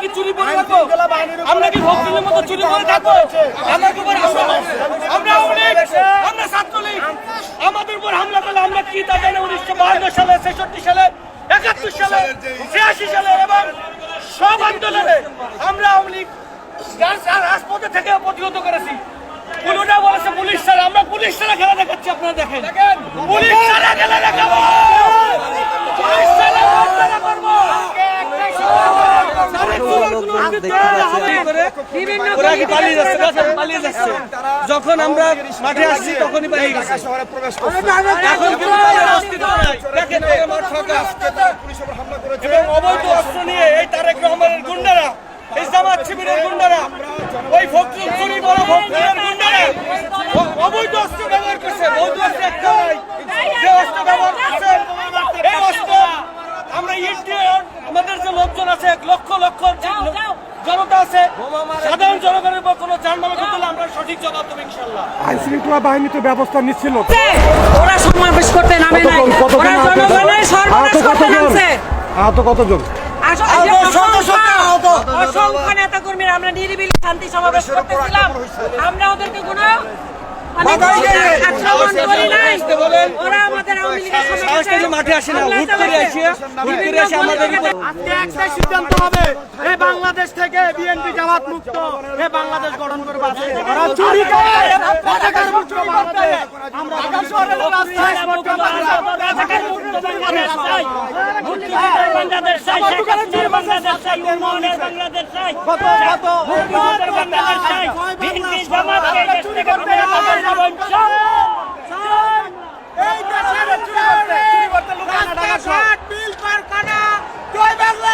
কি চুরি করে রাখব? আমরা কি ভক্তির মতো চুরি করে থাকব আমাদের উপর হামলা আমরা লীগ, আমরা ছাত্রলীগ। আমাদের উপর হামলা করলে আমরা কি তা জানি উনিশশো বাহান্ন সালে ছেষট্টি সালে একাত্তর সালে ছিয়াশি সালে এবং সব আন্দোলনে আমরা আওয়ামী লীগ রাজ- রাজপথে থেকে প্রতিহত করেছি। পুরোটা বলেছে পুলিশ স্যার আমরা পুলিশ ছাড়া খেলা দেখাচ্ছি আপনারা দেখেন। পুলিশ ছাড়া খেলা দেখাবো পুলিশ ছাড়া খেলা করব ওরা কি পালিয়ে যাচ্ছে দেখেন, পালিয়ে যাচ্ছে যখন আমরা মাঠে আসছি তখনই পালিয়ে গেছে। এখন অবৈধ অস্ত্র নিয়ে এই তারেক রহমানের গুন্ডারা এই জামাত শিবিরের গুন্ডারা ওই ফখরুল চুরি বড় ফখরুলের গুন্ডারা। অবৈধ অস্ত্র ব্যবহার করছে বৈধ অস্ত্র একটা যে অস্ত্র ব্যবহার করছে এই অস্ত্র আমরা ইন্ডিয়ার আমাদের যে লোকজন আছে এক লক্ষ লক্ষ জনতা আছে সাধারণ জনগণের উপর কোনো যানবাহন করতে আমরা সঠিক জবাব দেবো ইনশাল্লাহ আইন শৃঙ্খলা বাহিনী তো ব্যবস্থা নিচ্ছিল। ওরা সমাবেশ করতে নামে নাই। কতজন কতজন ওরা জনগণের সর্বনাশ করতে নামছে। আহত কতজন? আসলে আহত যে শত শত অসংখ্য- নেতা কর্মীরা আমরা নিরিবিলি শান্তি সমাবেশ করতেছিলাম আমরা ওদেরকে কোনো মানে সাহস সমাবেশে করে মাঠে আসে না হুট করে। আসে হুট করে এসে আমাদের আজকে একটাই সিদ্ধান্ত হবে। এই বাংলাদেশ থেকে বিএনপি জামাত মুক্ত এই বাংলাদেশ গঠন করবে বাংলাদেশ বাংলাদেশ বাংলাদেশ বাংলাদেশ বাংলাদেশ বাংলাদেশ এই বাংলাদেশ দেশের চুরি করতে চুরি করতে লুকায় না ঢাকা শহর বিল কারখানা জয় বাংলা